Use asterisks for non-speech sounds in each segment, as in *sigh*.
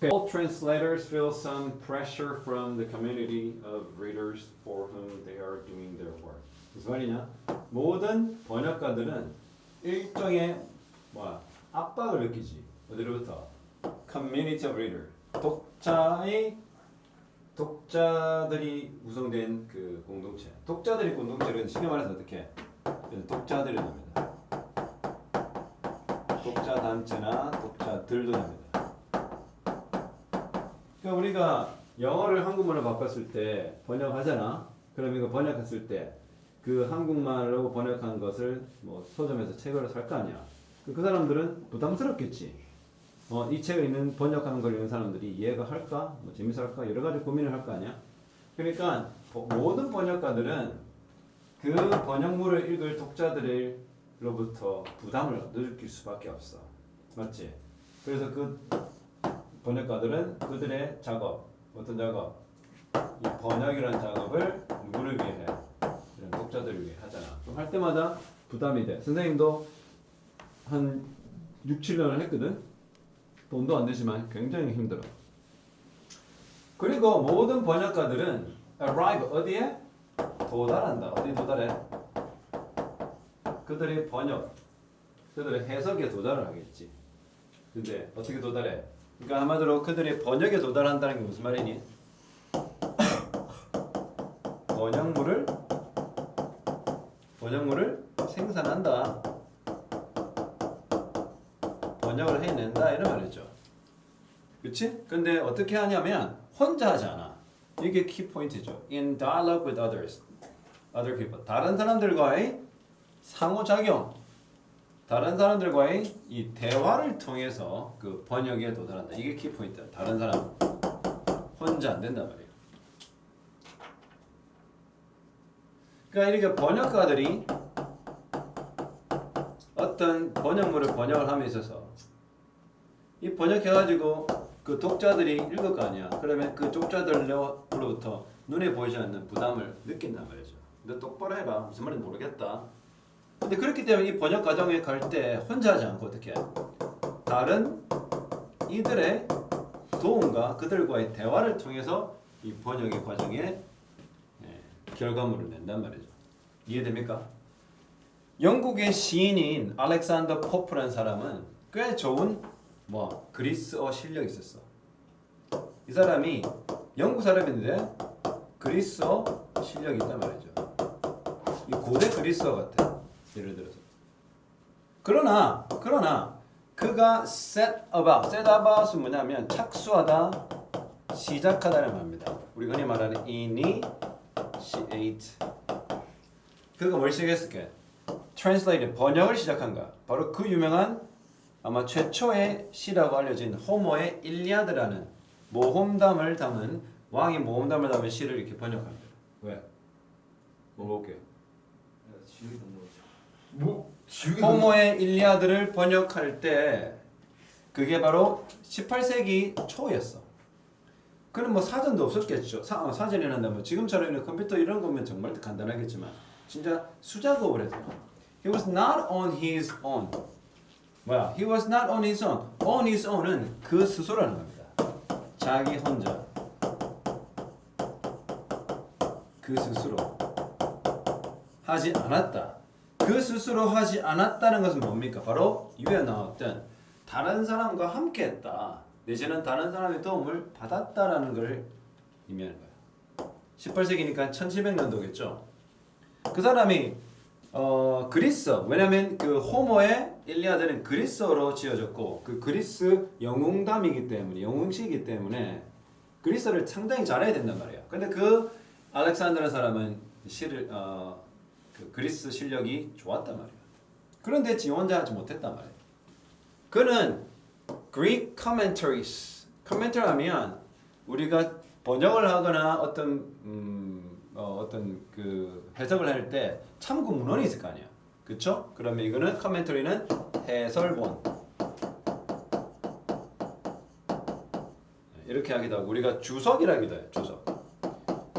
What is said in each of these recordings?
All translators feel some pressure from the community of readers for whom they are doing their work. 무슨 말이냐? 모든 번역가들은 일종의 뭐야 압박을 느끼지. 어디로부터? Community of reader. 독자의 독자들이 구성된 그 공동체. 독자들이 공동체는 쉽게 말해서 어떻게? 독자들이 납니다. 독자 단체나 독자들도 납니다. 그러니까 우리가 영어를 한국말로 바꿨을 때 번역하잖아. 그럼 이거 번역했을 때 그 한국말로 번역한 것을 뭐 서점에서 책으로 살 거 아니야. 그- 그 사람들은 부담스럽겠지. 어, 이 책을 읽는 번역하는 걸 읽는 사람들이 이해가 할까, 뭐 재밌어 할까 여러 가지 고민을 할 거 아니야. 그러니까 보- 모든 번역가들은 그 번역물을 읽을 독자들로부터 부담을 느낄 수밖에 없어. 맞지? 그래서 그 번역가들은 그들의 작업, 어떤 작업, 이 번역이라는 작업을 누구를 위해 해? 이런 독자들을 위해 하잖아. 할 때마다 부담이 돼. 선생님도 한 6, 7년을 했거든. 돈도 안 되지만 굉장히 힘들어. 그리고 모든 번역가들은 arrive 어디에? 도달한다. 어디 도달해? 그들의 번역, 그들의 해석에 도달을 하겠지. 근데 어떻게 도달해? 그러니까 한마디로 그들의 번역에 도달한다는 게 무슨 말이니? 번역물을 번역물을 생산한다. 번역을 해낸다 이런 말이죠. 그렇지? 근데 어떻게 하냐면 혼자 하지 않아. 이게 키 포인트죠. In dialogue with others, other people. 다른 사람들과의 상호작용. 다른 사람들과의 이 대화를 통해서 그 번역에 도달한다. 이게 키 포인트야. 다른 사람 혼자 안 된단 말이에요. 그러니까 이렇게 번역가들이 어떤 번역물을 번역을 함에 있어서 이 번역해가지고 그 독자들이 읽을 거 아니야. 그러면 그 독자들로부터 눈에 보이지 않는 부담을 느낀단 말이죠. 너 똑바로 해봐. 무슨 말인지 모르겠다. 근데 그렇기 때문에 이 번역 과정에 갈 때 혼자 하지 않고 어떻게 해? 다른 이들의 도움과 그들과의 대화를 통해서 이 번역의 과정에 예, 결과물을 낸단 말이죠. 이해됩니까? 영국의 시인인 알렉산더 포프라는 사람은 꽤 좋은 뭐 그리스어 실력이 있었어. 이 사람이 영국 사람인데 그리스어 실력이 있단 말이죠. 이 고대 그리스어 같아. 예를 들어서. 그러나 그러나 그가 set about, set about은 뭐냐면 착수하다, 시작하다는 말입니다. 우리 흔히 말하는 initiate. 그가 뭘 시작했을까? translate 번역을 시작한가? 바로 그 유명한 아마 최초의 시라고 알려진 호모의 일리아드라는 모험담을 담은 왕이 모험담을 담은 시를 이렇게 번역합니다. 왜? 던져. 뭐? 지우개 호모의 일리아드를 번역할 때 그게 바로 18세기 초였어. 그는 뭐 사전도 없었겠죠. 사, 어, 사전이란다 뭐 지금처럼 이런 컴퓨터 이런 거면 정말 간단하겠지만 진짜 수작업을 했어. He was not on his own. 뭐야? He was not on his own. On his own은 그 스스로라는 겁니다. 자기 혼자. 그 스스로 하지 않았다. 그 스스로 하지 않았다는 것은 뭡니까? 바로 위에 나왔던 다른 사람과 함께했다. 내지는 다른 사람의 도움을 받았다라는 것을 의미하는 거야. 18세기니까 1700년도겠죠. 그 사람이 어, 그리스어 왜냐면 그 호모의 일리아드는 그리스어로 지어졌고 그 그리스 영웅담이기 때문에 영웅시이기 때문에 그리스어를 상당히 잘해야 된단 말이야. 근데 그 알렉산드라는 사람은 시를 어, 그 그리스 실력이 좋았단 말이야. 그런데 지 혼자 하지 못했단 말이야. 그는 Greek commentaries, commentary 하면 우리가 번역을 하거나 어떤 음, 어, 어떤 그 해석을 할 때 참고 문헌이 있을 거 아니야. 그렇죠? 그러면 이거는 commentary는 해설본. 이렇게 하기도 하고 우리가 주석이라기도 해. 주석.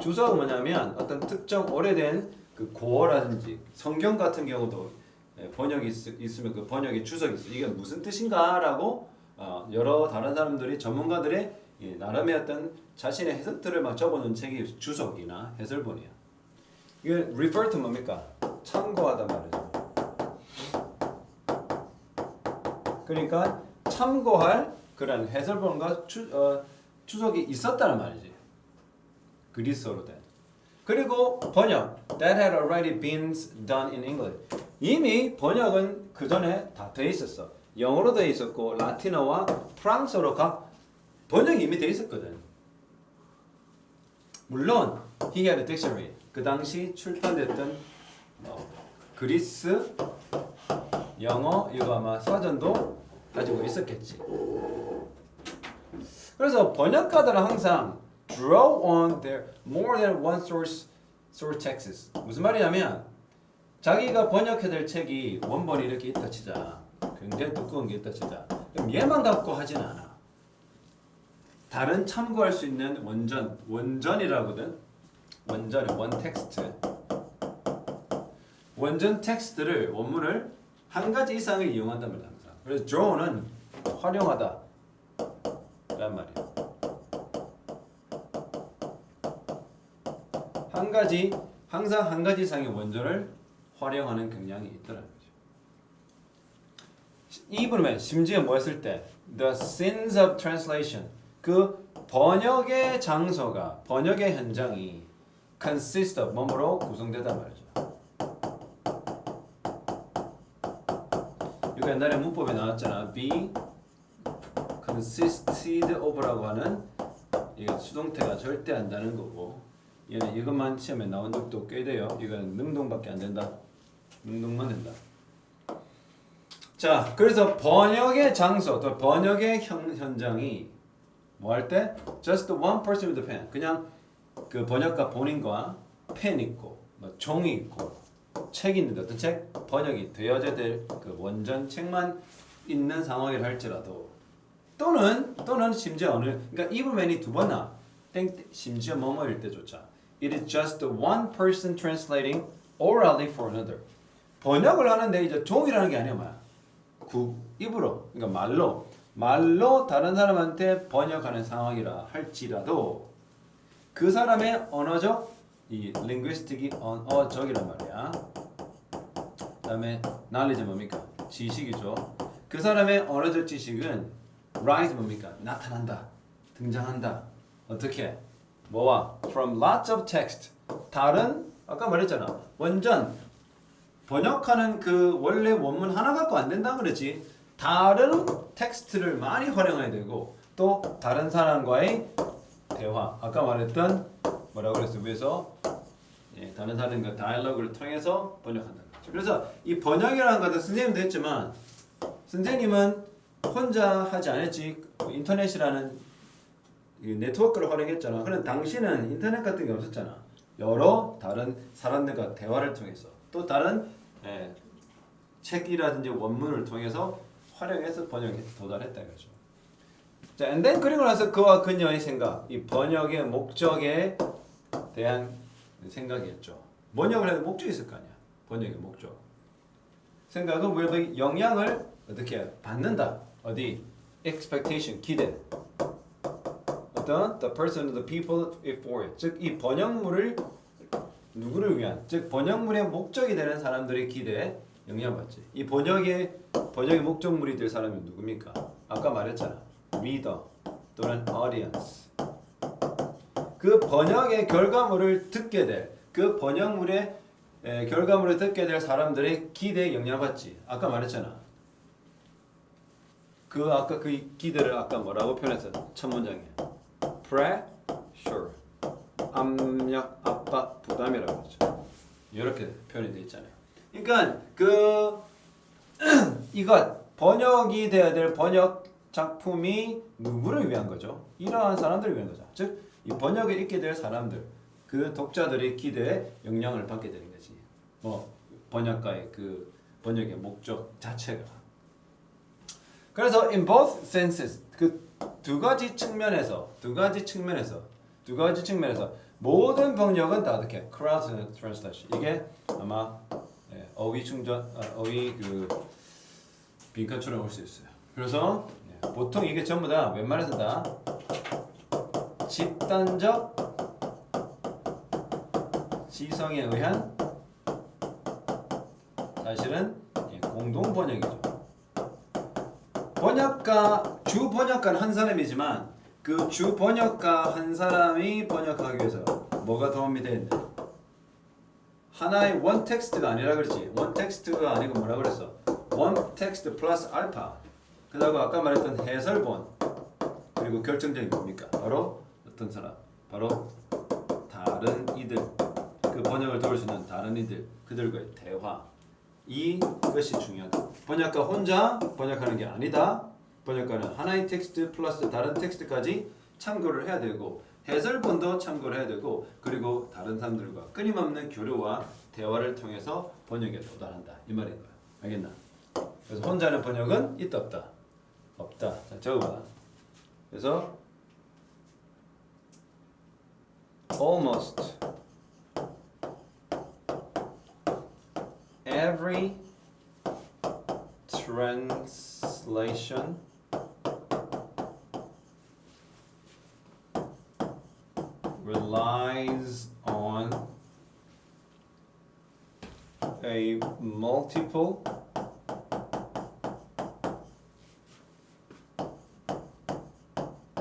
주석은 뭐냐면 어떤 특정 오래된 그 고어라든지 성경 같은 경우도 예, 번역이 있, 있으면 그 번역에 주석이 있어. 이게 무슨 뜻인가라고 어, 여러 다른 사람들이 전문가들의 이 나름의 어떤 자신의 해석들을 막 적어놓은 책이 주석이나 해설본이야. 이게 refer to 뭡니까? 참고하다 말이죠. 그러니까 참고할 그런 해설본과 추, 어, 추석이 있었다는 말이지. 그리스어로 된. 그리고 번역 that had already been done in English. 이미 번역은 그 전에 다 돼 있었어. 영어로 돼 있었고 라틴어와 프랑스어로 각 번역이 이미 돼 있었거든. 물론 he had a dictionary. 그 당시 출판됐던 뭐, 그리스 영어 이거 아마 사전도 가지고 있었겠지. 그래서 번역가들은 항상 draw on their more than one source source texts. 무슨 말이냐면 자기가 번역해야 될 책이 원본이 이렇게 있다 치자. 굉장히 두꺼운 게 있다 치자. 그럼 얘만 갖고 하진 않아. 다른 참고할 수 있는 원전, 원전이라거든. 원전은 원 텍스트. 원전 텍스트를 원문을 한 가지 이상을 이용한단 말이야. 그래서 draw는 활용하다. 란 말이야. 한 가지 항상 한 가지 이상의 원전을 활용하는 경향이 있더라는 거죠. 이 부분에 심지어 뭐 했을 때 the sins of translation 그 번역의 장소가 번역의 현장이 consist of 뭐뭐로 구성되단 말이죠. 이거 옛날에 문법에 나왔잖아. be consisted of라고 하는 이거 수동태가 절대 안다는 거고 얘는 이것만 시험에 나온 적도 꽤 돼요. 이거는 능동밖에 안 된다. 능동만 된다. 자, 그래서 번역의 장소, 또 번역의 현, 현장이 뭐 할 때? Just one person with a pen. 그냥 그 번역가 본인과 펜 있고, 뭐 종이 있고, 책 있는데 어떤 책? 번역이 되어져야 될 그 원전 책만 있는 상황이라 할지라도 또는 또는 심지어 어느 그러니까 이브맨이 두 번 나. 땡 심지어 뭐뭐일 때조차 It is just one person translating orally for another. 번역을 하는데 이제 종이라는 게 아니야 뭐야. 구 입으로 그러니까 말로 말로 다른 사람한테 번역하는 상황이라 할지라도 그 사람의 언어적 이 linguistic이 언어적이란 말이야. 그다음에 knowledge 뭡니까? 지식이죠. 그 사람의 언어적 지식은 rise 뭡니까? 나타난다, 등장한다. 어떻게? 뭐와? From lots of text. 다른 아까 말했잖아. 완전 번역하는 그 원래 원문 하나 갖고 안 된다 그랬지. 다른 텍스트를 많이 활용해야 되고 또 다른 사람과의 대화. 아까 말했던 뭐라고 그랬어? 위에서 예, 다른 사람과 다이얼로그를 통해서 번역한다. 그래서 이 번역이라는 것도 선생님도 했지만 선생님은 혼자 하지 않았지. 그 인터넷이라는 이 네트워크를 활용했잖아. 그런 당시는 인터넷 같은 게 없었잖아. 여러 다른 사람들과 대화를 통해서 또 다른 예, 책이라든지 원문을 통해서 활용해서 번역에 도달했다 이거죠. 자, and 그리고 나서 그와 그녀의 생각, 이 번역의 목적에 대한 생각이었죠. 번역을 해도 목적이 있을 거 아니야. 번역의 목적. 생각은 왜 영향을 어떻게 받는다. 어디? expectation, 기대. 어떤 the person, the people for it. 즉 이 번역물을 누구를 위한, 즉 번역물의 목적이 되는 사람들의 기대에 영향받지. 이 번역의 번역의 목적물이 될 사람이 누굽니까? 아까 말했잖아. reader 또는 audience. 그 번역의 결과물을 듣게 될 그 번역물의 에, 결과물을 듣게 될 사람들의 기대에 영향받지. 아까 말했잖아. 그 아까 그 기대를 아까 뭐라고 표현했어? 첫 문장에. Pressure. 압력, 압박, 부담이라고 그러죠. 이렇게 표현이 돼 있잖아요. 그러니까 그 *clears throat* 이것 번역이 돼야 될 번역 작품이 누구를 위한 거죠? 이러한 사람들을 위한 거죠. 즉 이 번역을 읽게 될 사람들, 그 독자들의 기대에 영향을 받게 되는 거지. 뭐 번역가의 그 번역의 목적 자체가. 그래서 in both senses 그 두 가지 측면에서 두 가지 측면에서 두 가지 측면에서 모든 번역은 다 어떻게 cross translation 이게 아마 예, 어휘 충전 아, 어휘 그 빈칸처럼 올 수 있어요. 그래서 예, 보통 이게 전부 다 웬만해서 다 집단적 지성에 의한 사실은 예, 공동 번역이죠. 번역가 주 번역가는 한 사람이지만 그 주 번역가 한 사람이 번역하기 위해서 뭐가 도움이 되는데? 하나의 원 텍스트가 아니라 그랬지. 원 텍스트가 아니고 뭐라 그랬어? 원 텍스트 플러스 알파 그다고 아까 말했던 해설본. 그리고 결정적인 뭡니까? 바로 어떤 사람? 바로 다른 이들. 그 번역을 도울 수 있는 다른 이들. 그들과의 대화 이것이 중요하다. 번역가 혼자 번역하는 게 아니다. 번역가는 하나의 텍스트 플러스 다른 텍스트까지 참고를 해야 되고 해설본도 참고를 해야 되고 그리고 다른 사람들과 끊임없는 교류와 대화를 통해서 번역에 도달한다. 이 말인 거야. 알겠나? 그래서 혼자는 번역은 있다 없다? 없다. 자 적어봐. 그래서 almost every translation relies on a multiple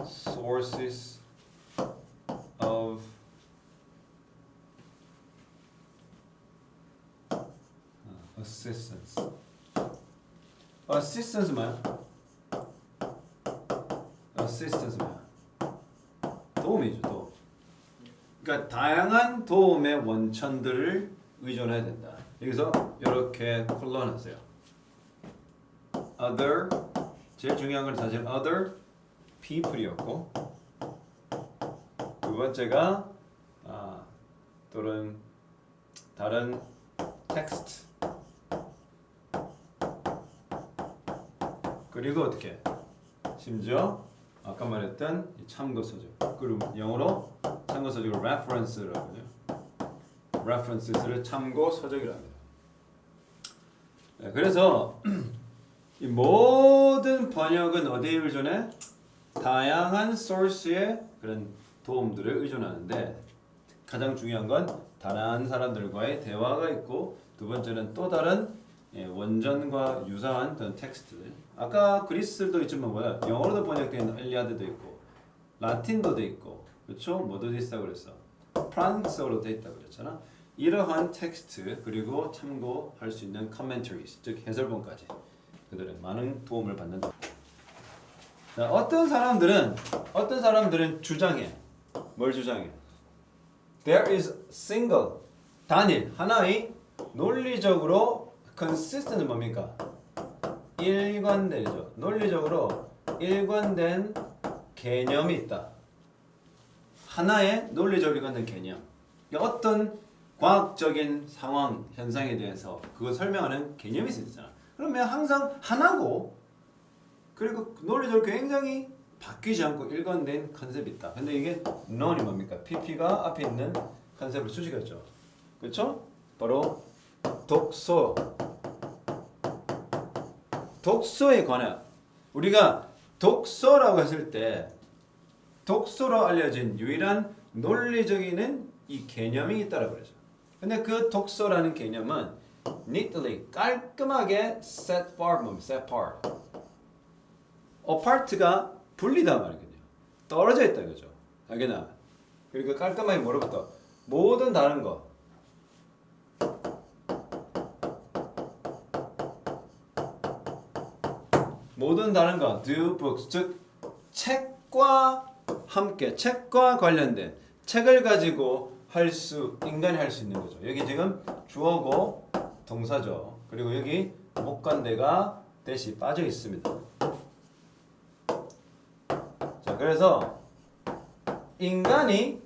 sources assistance. assistance 뭐야? assistance 뭐야? 도움이죠, 도움. 그러니까 다양한 도움의 원천들을 의존해야 된다. 여기서 이렇게 콜론하세요. other 제일 중요한 건 사실 other people이었고 두 번째가 아, 또는 다른 텍스트 그리고 어떻게 심지어 아까 말했던 이 참고 서적 그리고 영어로 참고 서적을 reference라고 하죠. references를 참고 서적이라고 합니다. 네, 그래서 *clears throat* 이 모든 번역은 어디에 의존해? 다양한 소스의 그런 도움들을 의존하는데 가장 중요한 건 다른 사람들과의 대화가 있고 두 번째는 또 다른 예, 원전과 유사한 그런 텍스트들. 아까 그리스도 있지만 뭐야? 영어로도 번역된 엘리아드도 있고 라틴도 돼 있고 그렇죠? 뭐도 돼 있다고 그랬어? 프랑스어로 돼 있다고 그랬잖아. 이러한 텍스트 그리고 참고할 수 있는 commentaries 즉 해설본까지 그들의 많은 도움을 받는다. 자, 어떤 사람들은 어떤 사람들은 주장해. 뭘 주장해? There is single 단일 하나의 논리적으로 consistent은 뭡니까? 일관되죠. 논리적으로 일관된 개념이 있다. 하나의 논리적으로 일관된 개념. 그러니까 어떤 과학적인 상황 현상에 대해서 그걸 설명하는 개념이 있잖아. 그러면 항상 하나고 그리고 논리적으로 굉장히 바뀌지 않고 일관된 컨셉이 있다. 근데 이게 none이 뭡니까? PP가 앞에 있는 컨셉을 수식했죠. 그렇죠? 바로 독서. 독서에 관한 우리가 독서라고 했을 때 독서로 알려진 유일한 논리적인 이 개념이 있다라고 그러죠. 근데 그 독서라는 개념은 neatly 깔끔하게 set apart set apart. apart가 분리다 말이거든요. 떨어져 있다 이거죠. 알겠나? 그리고 깔끔하게 뭐로부터 모든 다른 거 모든 다른 거 do books 즉 책과 함께 책과 관련된 책을 가지고 할 수 인간이 할 수 있는 거죠. 여기 지금 주어고 동사죠. 그리고 여기 목관대가 대시 빠져 있습니다. 자, 그래서 인간이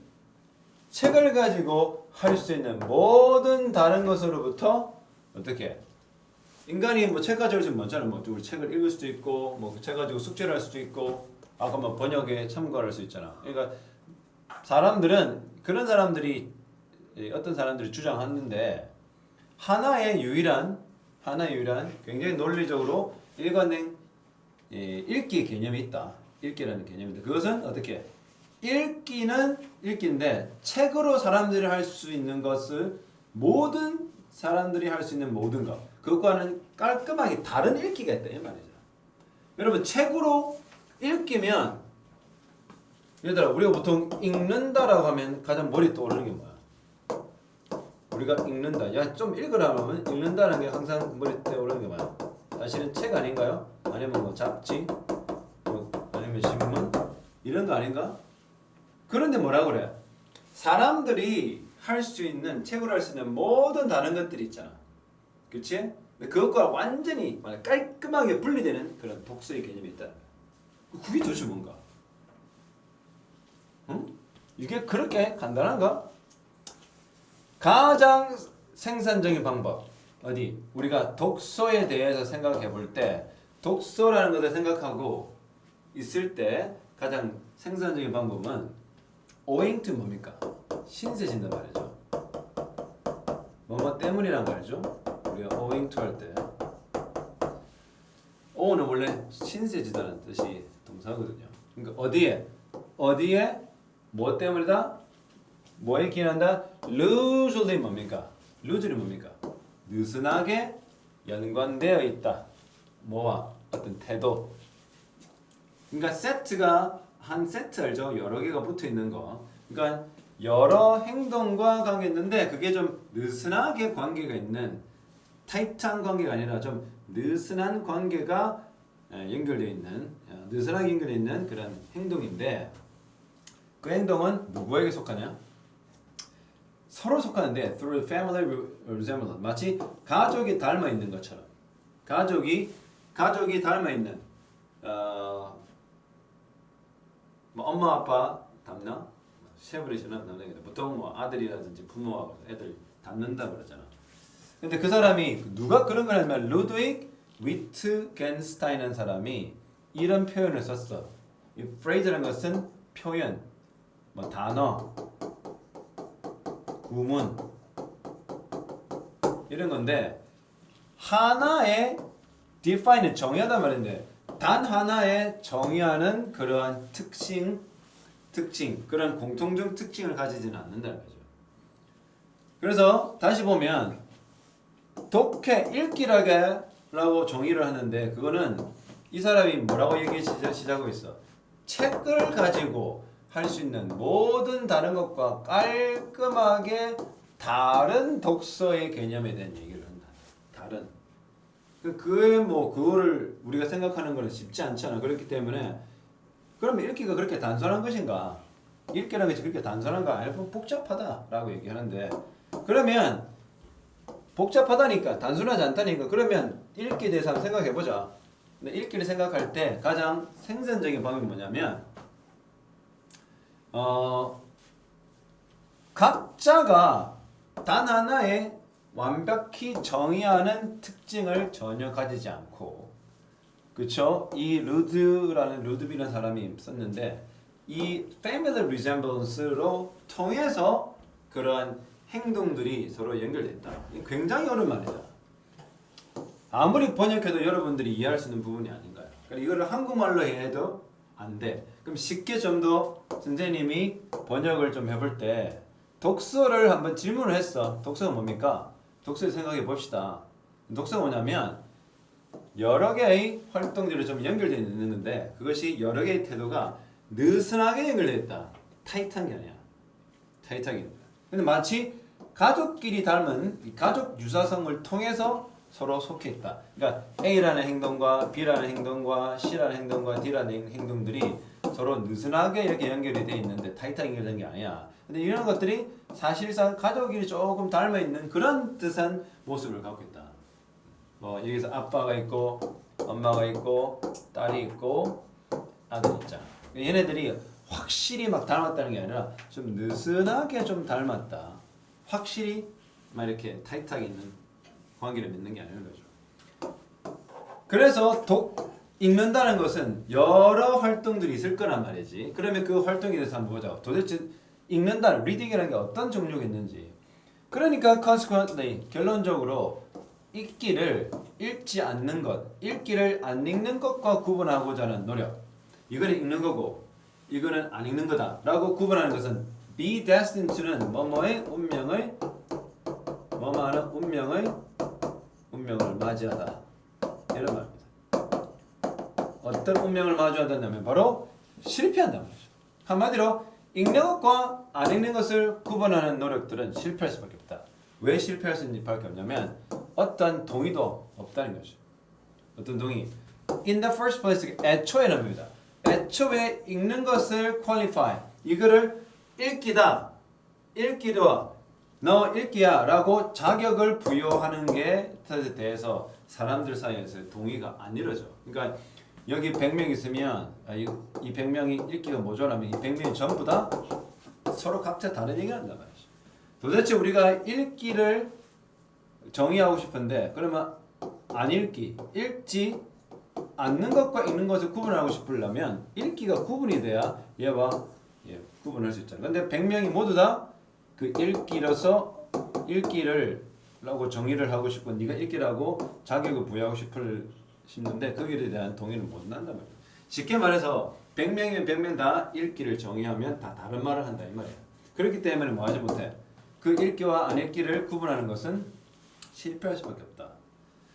책을 가지고 할 수 있는 모든 다른 것으로부터 어떻게 인간이 뭐 책 가지고 지금 많잖아요. 뭐 우리 책을 읽을 수도 있고 뭐 책 가지고 숙제를 할 수도 있고 아까 뭐 번역에 참고할 수 있잖아. 그러니까 사람들은 그런 사람들이 예, 어떤 사람들이 주장하는데 하나의 유일한 하나의 유일한 굉장히 논리적으로 일관된 예, 읽기 개념이 있다. 읽기라는 개념인데 그것은 어떻게? 읽기는 읽기인데 책으로 사람들이 할 수 있는 것을 모든 사람들이 할 수 있는 모든 것 그것과는 깔끔하게 다른 읽기가 있다 이 말이죠. 여러분 책으로 읽기면 얘들아 우리가 보통 읽는다라고 하면 가장 머리 떠오르는 게 뭐야? 우리가 읽는다. 야 좀 읽으라 하면 읽는다는 게 항상 머리 떠오르는 게 뭐야? 사실은 책 아닌가요? 아니면 뭐 잡지? 뭐 아니면 신문? 이런 거 아닌가? 그런데 뭐라 그래? 사람들이 할 수 있는 책으로 할 수 있는 모든 다른 것들이 있잖아. 그렇지? 그것과 완전히 깔끔하게 분리되는 그런 독서의 개념이 있다. 그게 도대체 뭔가? 응? 이게 그렇게 간단한가? 가장 생산적인 방법 어디 우리가 독서에 대해서 생각해 볼 때 독서라는 것을 생각하고 있을 때 가장 생산적인 방법은 owing to 뭡니까? 신세진단 말이죠. 뭐뭐 때문이란 말이죠. 우리가 owing to 할 때 ow는 원래 신세지다는 뜻이 동사거든요. 그러니까 어디에 어디에 뭐 때문이다? 뭐에 기인한다? loosely 뭡니까? loosely 뭡니까? 느슨하게 연관되어 있다. 뭐와 어떤 태도. 그러니까 세트가 한 세트 알죠? 여러 개가 붙어 있는 거. 그러니까 여러 행동과 관계 있는데 그게 좀 느슨하게 관계가 있는 타이트한 관계가 아니라 좀 느슨한 관계가 예, 연결되어 있는 어, 느슨하게 연결되어 있는 그런 행동인데 그 행동은 누구에게 속하냐? 서로 속하는데 through family resemblance 마치 가족이 닮아 있는 것처럼 가족이 가족이 닮아 있는 어, 뭐 엄마 아빠 닮나 세브리시는 닮는 게 보통 뭐 아들이라든지 부모하고 애들 닮는다 그러잖아. 근데 그 사람이 누가 그런 걸 하냐면 루드윅 위트겐스타인이라는 사람이 이런 표현을 썼어. 이 phrase라는 것은 표현, 뭐 단어, 구문 이런 건데 하나의 define 정의하다 말인데 단 하나의 정의하는 그러한 특징, 특징 그런 공통적 특징을 가지지는 않는다는 거죠. 그래서 다시 보면 독해 읽기라고 정의를 하는데 그거는 이 사람이 뭐라고 얘기 시작, 시작하고 있어? 책을 가지고 할 수 있는 모든 다른 것과 깔끔하게 다른 독서의 개념에 대한 얘기를 한다. 다른. 그- 그에 뭐 그거를 우리가 생각하는 거는 쉽지 않잖아. 그렇기 때문에 그러면 읽기가 그렇게 단순한 것인가? 읽기라는 것이 그렇게 단순한가? 아니면 복잡하다라고 얘기하는데 그러면 복잡하다니까 단순하지 않다니까 그러면 읽기에 대해서 한번 생각해 보자. 근데 읽기를 생각할 때 가장 생산적인 방법이 뭐냐면 어 각자가 단 하나의 완벽히 정의하는 특징을 전혀 가지지 않고 그쵸? 이 루드라는 루드비라는 사람이 썼는데 이 family resemblance로 통해서 그러한 행동들이 서로 연결됐다. 굉장히 어려운 말이잖아. 아무리 번역해도 여러분들이 이해할 수 있는 부분이 아닌가요? 그러니까 이거를 한국말로 해도 안 돼. 그럼 쉽게 좀 더 선생님이 번역을 좀 해볼 때 독서를 한번 질문을 했어. 독서가 뭡니까? 독서 생각해 봅시다. 독서가 뭐냐면 여러 개의 활동들이 좀 연결되어 있는데 그것이 여러 개의 태도가 느슨하게 연결되어 있다. 타이트한 게 아니야. 타이트하게. 근데 마치 가족끼리 닮은 이 가족 유사성을 통해서 서로 속해 있다. 그러니까 A라는 행동과 B라는 행동과 C라는 행동과 D라는 행동들이 서로 느슨하게 이렇게 연결이 돼 있는데 타이트하게 연결된 게 아니야. 근데 이런 것들이 사실상 가족끼리 조금 닮아 있는 그런 듯한 모습을 갖고 있다. 뭐 여기서 아빠가 있고 엄마가 있고 딸이 있고 아들이 있잖아. 얘네들이 확실히 막 닮았다는 게 아니라 좀 느슨하게 좀 닮았다. 확실히 막 이렇게 타이트하게 있는 관계를 맺는 게 아니는 거죠. 그래서 독 읽는다는 것은 여러 활동들이 있을 거란 말이지. 그러면 그 활동에 대해서 한번 보자. 도대체 읽는다는 리딩이라는 게 어떤 종류가 있는지. 그러니까 consequently 결론적으로 읽기를 읽지 않는 것, 읽기를 안 읽는 것과 구분하고자 하는 노력. 이거는 읽는 거고 이거는 안 읽는 거다라고 구분하는 것은 be destined to는 뭐뭐의 운명의 뭐뭐하는 운명의 운명을 맞이하다 이런 말입니다. 어떤 운명을 마주한다면 바로 실패한다는 거죠. 한마디로 읽는 것과 안 읽는 것을 구분하는 노력들은 실패할 수밖에 없다. 왜 실패할 수밖에 없냐면 어떤 동의도 없다는 거죠. 어떤 동의? In the first place, 애초에는 뭡니다. 애초에 읽는 것을 qualify, 이거를 읽기다, 읽기다, 너 읽기야 라고 자격을 부여하는 게 대해서 사람들 사이에서 동의가 안 이루어져. 그러니까 여기 100명 있으면 아, 이, 이 100명이 읽기가 모자라면 이 100명이 전부 다 서로 각자 다른 얘기를 한단 말이죠. 도대체 우리가 읽기를 정의하고 싶은데 그러면 안 읽기, 읽지 않는 것과 읽는 것을 구분하고 싶으려면 읽기가 구분이 돼야 얘와 예, 구분할 수 있잖아요. 근데 100명이 모두 다 그 읽기로서 읽기를 라고 정의를 하고 싶고 네가 읽기라고 자격을 부여하고 싶을 싶는데 거기에 대한 동의를 못 난단 말이에요. 쉽게 말해서 100명이면 100명 다 읽기를 정의하면 다 다른 말을 한다 이 말이에요. 그렇기 때문에 뭐 하지 못해. 그 읽기와 안 읽기를 구분하는 것은 실패할 수밖에 없다.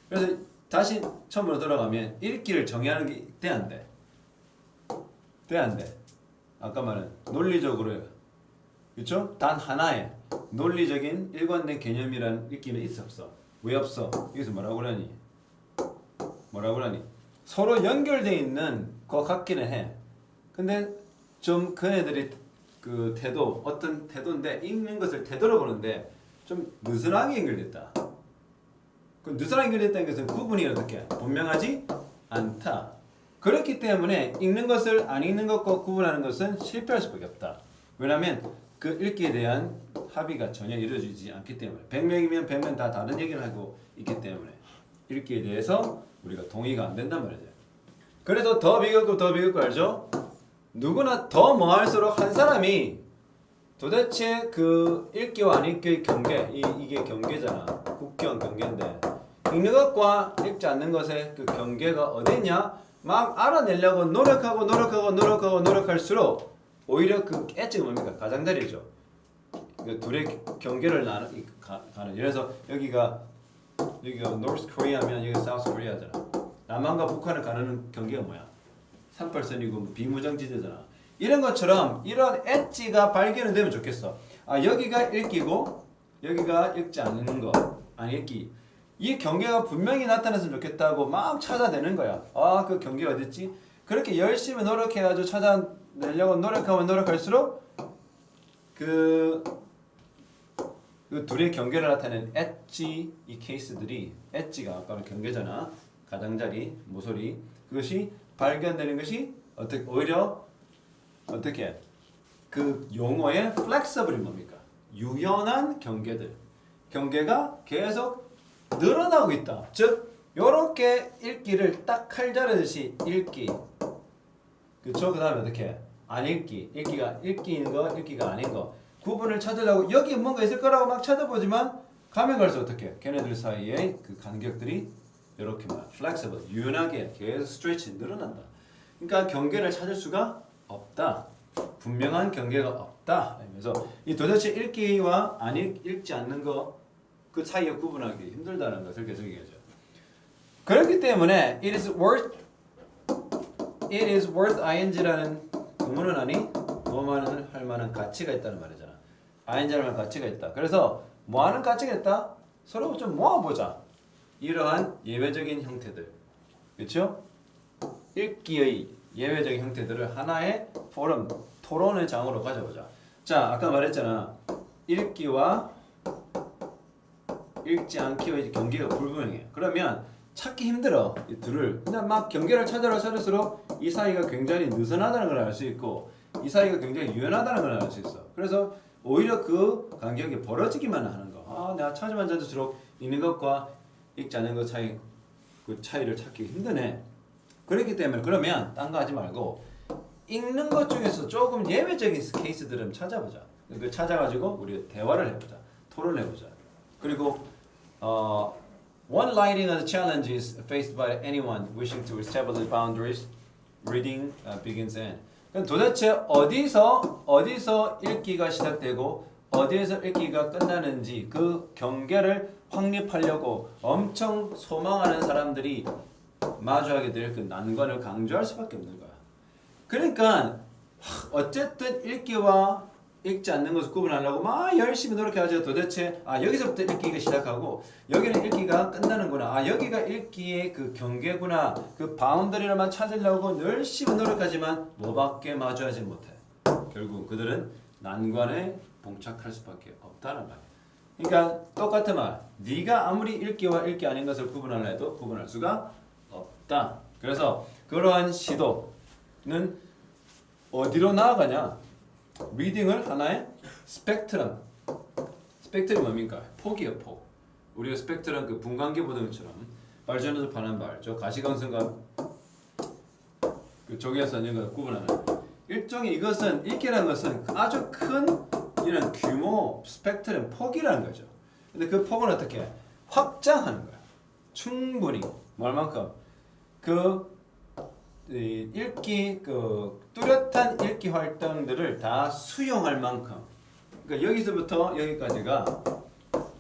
그래서 다시 처음으로 돌아가면 읽기를 정의하는 게 돼 안 돼? 돼 안 돼? 아까 말한 논리적으로 그렇죠? 단 하나의 논리적인 일관된 개념이란 읽기는 있어 없어? 왜 없어? 여기서 뭐라고 그러니? 뭐라고 그러니? 서로 연결돼 있는 것 같기는 해. 근데 좀 그네들이 그 태도 어떤 태도인데 읽는 것을 태도로 보는데 좀 느슨하게 연결됐다. 그 느슨하게 연결됐다는 것은 구분이 어떻게 분명하지 않다. 그렇기 때문에 읽는 것을 안 읽는 것과 구분하는 것은 실패할 수밖에 없다. 왜냐하면 그 읽기에 대한 합의가 전혀 이루어지지 않기 때문에 100명이면 100명 다 다른 얘기를 하고 있기 때문에 읽기에 대해서 우리가 동의가 안 된단 말이죠. 그래서 더 비교급 더 비교급 알죠? 누구나 더 뭐 할수록 한 사람이 도대체 그 읽기와 안 읽기의 경계 이, 이게 경계잖아 국경 경계인데 읽는 것과 읽지 않는 것의 그 경계가 어디냐 막 알아내려고 노력하고 노력하고 노력하고 노력할수록 오히려 그 엣지가 뭡니까 가장자리죠 그 둘의 경계를 나는 가는 들어서 여기가 여기가 노스 코리아면 여기 사우스 코리아잖아 남한과 북한을 가르는 경계가 뭐야 38선이고 뭐 비무장지대잖아. 이런 것처럼 이런 엣지가 발견이 되면 좋겠어. 아 여기가 읽기고 여기가 읽지 않는 거, 안 읽기. 이 경계가 분명히 나타났으면 좋겠다고 막 찾아내는 거야. 아 그 경계 어딨지? 그렇게 열심히 노력해가지고 찾아내려고 노력하면 노력할수록 그, 그 둘의 경계를 나타내는 엣지 이 케이스들이 엣지가 아까는 경계잖아. 가장자리, 모서리 그것이 발견되는 것이 어떻게 오히려 어떻게 그 용어의 flexible이 뭡니까? 유연한 경계들 경계가 계속 늘어나고 있다. 즉 요렇게 읽기를 딱 칼자르듯이 읽기 그쵸? 그 다음에 어떻게 안 읽기 읽기가 읽기인 거 읽기가 아닌 거 구분을 찾으려고 여기 뭔가 있을 거라고 막 찾아보지만 가면 갈수록 어떻게 걔네들 사이에 그 간격들이 이렇게 막 flexible 유연하게 계속 스트레치 늘어난다. 그러니까 경계를 찾을 수가 없다. 분명한 경계가 없다. 그래서 이 도대체 읽기와 안 읽, 읽지 않는 거 그 사이에 구분하기 힘들다는 것을 계속 얘기하죠. 그렇기 때문에 it is worth it is worth ing라는 구문은 아니 뭐만은 할 만한 가치가 있다는 말이잖아. ing할 만한 가치가 있다. 그래서 뭐하는 가치가 있다? 서로 좀 모아보자. 이러한 예외적인 형태들, 그렇죠? 읽기의 예외적인 형태들을 하나의 포럼, 토론의 장으로 가져보자. 자, 아까 말했잖아. 읽기와 읽지 않기의 경계가 불분명해. 그러면 찾기 힘들어. 이 둘을. 그냥 막 경계를 찾으러 찾을수록 이 사이가 굉장히 느슨하다는 걸 알 수 있고 이 사이가 굉장히 유연하다는 걸 알 수 있어. 그래서 오히려 그 간격이 벌어지기만 하는 거. 아, 내가 찾으면 찾을수록 읽는 것과 읽지 않는 것 차이 그 차이를 찾기 힘드네. 그렇기 때문에 그러면 딴 거 하지 말고 읽는 것 중에서 조금 예외적인 케이스들은 찾아보자. 그 찾아가지고 우리 대화를 해보자, 토론해보자. 그리고 어 One lighting of the challenge is faced by anyone wishing to establish boundaries. Reading uh, begins and. 그럼 도대체 어디서 어디서 읽기가 시작되고 어디에서 읽기가 끝나는지 그 경계를 확립하려고 엄청 소망하는 사람들이 마주하게 될 그 난관을 강조할 수밖에 없는 거야. 그러니까 하, 어쨌든 읽기와 읽지 않는 것을 구분하려고 막 열심히 노력해가지고 도대체 아 여기서부터 읽기가 시작하고 여기는 읽기가 끝나는구나. 아 여기가 읽기의 그 경계구나. 그 바운더리를만 찾으려고 열심히 노력하지만 뭐밖에 마주하지 못해. 결국 그들은 난관에 봉착할 수밖에 없다는 말이야 그러니까 똑같은 말. 네가 아무리 읽기와 읽기 아닌 것을 구분하려 해도 구분할 수가 없다. 그래서 그러한 시도는 어디로 나아가냐 리딩을 하나의 스펙트럼. 스펙트럼이 뭡니까? 폭이요 폭. 우리가 스펙트럼 그 분광기 보는 것처럼 발전해서 파는 발저 가시광선과 그 있는 걸 구분하는 일종의 이것은 읽기라는 것은 아주 큰 이런 규모 스펙트럼 폭이라는 거죠. 근데 그 폭은 어떻게? 확장하는 거야. 충분히. 얼만큼? 그 이 읽기 그 뚜렷한 읽기 활동들을 다 수용할 만큼 그러니까 여기서부터 여기까지가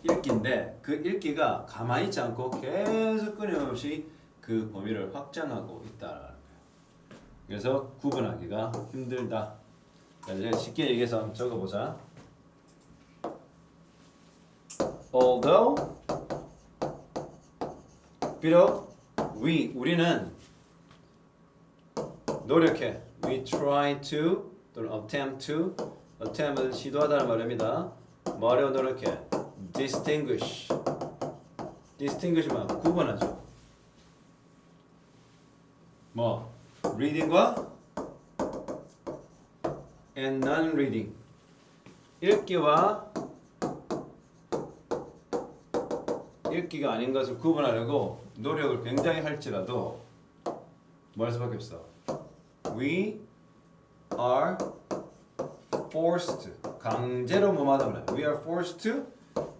읽기인데 그 읽기가 가만히 있지 않고 계속 끊임없이 그 범위를 확장하고 있다라는 거예요. 그래서 구분하기가 힘들다. 자, 이제 쉽게 얘기해서 한번 적어보자. Although 비록 we 우리는 노력해. We try to 또는 attempt to attempt은 시도하다는 말입니다. 뭐하려 노력해? distinguish distinguish만 구분하죠. 뭐 reading과 and non-reading 읽기와 읽기가 아닌 것을 구분하려고 노력을 굉장히 할지라도 뭐 할 수밖에 없어. We are forced 강제로 뭐하다 그래. We are forced to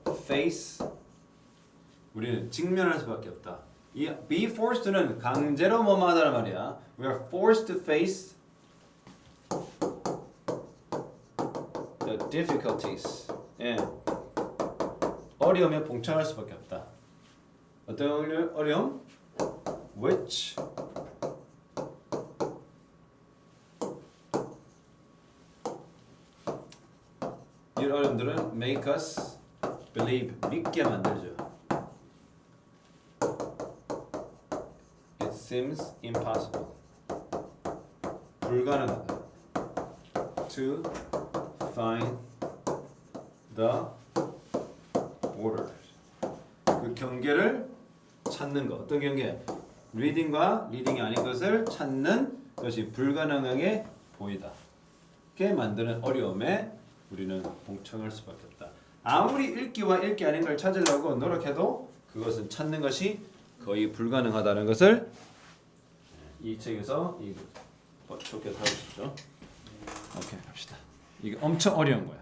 face 우리는 직면할 수밖에 없다. 이 be forced는 강제로 뭐하다는 말이야. We are forced to face the difficulties. 예. 어려움에 봉착할 수밖에 없다. 어떤 어려- 어려움? Which 이 어려움들은 make us believe 믿게 만들죠. It seems impossible. 불가능하다. To find the borders. 그 경계를 찾는 것. 어떤 경계? 리딩과 리딩이 아닌 것을 찾는 것이 불가능하게 보이다. 게 만드는 어려움에 우리는 봉착할 수밖에 없다. 아무리 읽기와 읽기 아닌 걸 찾으려고 노력해도 그것은 찾는 것이 거의 불가능하다는 것을 이 책에서 이 좋게 다루죠. 오케이 갑시다. 이게 엄청 어려운 거야.